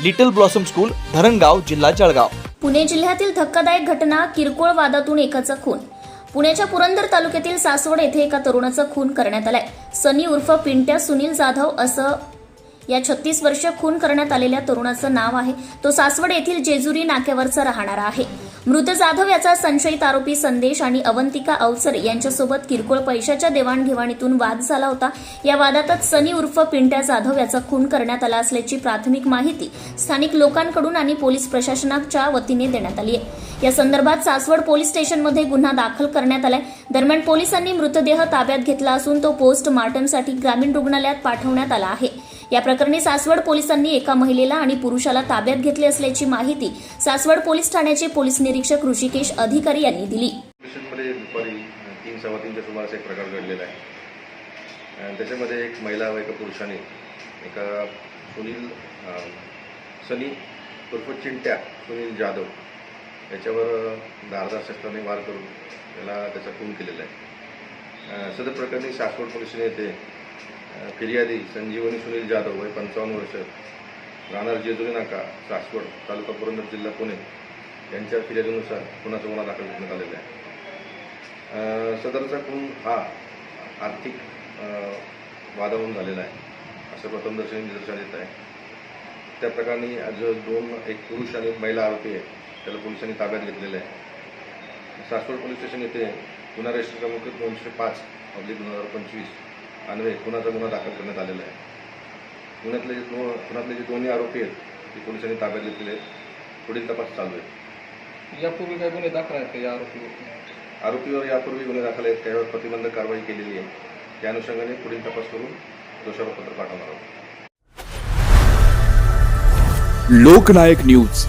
Little blossom school Dharangaon जिल्हा जळगाव. पुणे जिल्ह्यातील धक्कादायक घटना किरकोळ वादातून एकाचा खून. पुण्याच्या पुरंदर तालुक्यातील सासवड येथे एका तरुणाचा खून करण्यात आलाय. सनी उर्फ पिंट्या सुनील जाधव असं या छत्तीस वर्ष खून करण्यात आलेल्या तरुणाचं नाव आहे. तो सासवड येथील जेजुरी नाक्यावरचा राहणारा आहे. मृत जाधव याचा संशयित आरोपी संदेश आणि अवंतिका अवसर यांच्यासोबत किरकोळ पैशाच्या देवाणघेवाणीतून वाद झाला होता. या वादातच सनी उर्फ पिंट्या जाधव याचा खून करण्यात आला असल्याची प्राथमिक माहिती स्थानिक लोकांकडून आणि पोलीस प्रशासनाच्या वतीने देण्यात आली आहे. या संदर्भात सासवड पोलीस स्टेशनमध्ये गुन्हा दाखल करण्यात आलाय. दरम्यान पोलिसांनी मृतदेह ताब्यात घेतला असून तो पोस्टमार्टमसाठी ग्रामीण रुग्णालयात पाठवण्यात आला आहे. या प्रकरणी सासवड पोलिसांनी एका महिलेला आणि पुरुषाला ताब्यात घेतले असल्याची माहिती सासवड पोलीस ठाण्याचे पोलीस निरीक्षक ऋषिकेश अधिकारी यांनी दिली. तीन सव्वा तीनच्या सुमारास एक प्रकार घडलेला आहे. त्याच्यामध्ये एक महिला व एका पुरुषाने एका सुनील सनी उर्फ चिंट्या सुनील जाधव याच्यावर धारदार शस्त्राने वार करून त्याला त्याचा खून केलेला आहे. सदर प्रकरणी सासवड पोलीस येथे फिर्यादी संजीवनी सुनील जाधव वय पंचावन्न वर्ष राहणार जेजुरी नाका सासवड तालुका पुरंदर जिल्हा पुणे. यांच्या फिर्यादीनुसार खुनाचा गुन्हा दाखल करण्यात आलेला आहे. सदरचा खून हा आर्थिक वादावरून झालेला आहे असं प्रथमदर्शनी निदर्शनात येत आहे. त्या प्रकरणी आज दोन एक पुरुष आणि एक महिला आरोपी आहे त्याला पोलिसांनी ताब्यात घेतलेलं आहे. सासवड पोलीस स्टेशन येथे गुन्हा रजिस्टर क्रमांक दोनशे पाच ऑब्लिक दोन हजार पंचवीस अन्वये खुनाचा गुन्हा दाखल करण्यात आलेला आहे. गुन्ह्यातले जे दोन खुनातले जे दोन्ही आरोपी आहेत ते पोलिसांनी ताब्यात घेतलेले आहेत. पुढील तपास चालू आहे. यापूर्वी काही गुन्हे दाखल आहेत का या आरोपीवर? आरोपीवर यापूर्वी गुन्हे दाखल आहेत त्यावर प्रतिबंधक कारवाई केलेली आहे. त्या अनुषंगाने पुढील तपास करून दोषारोपत्र पाठवणार आहोत. लोकनायक न्यूज.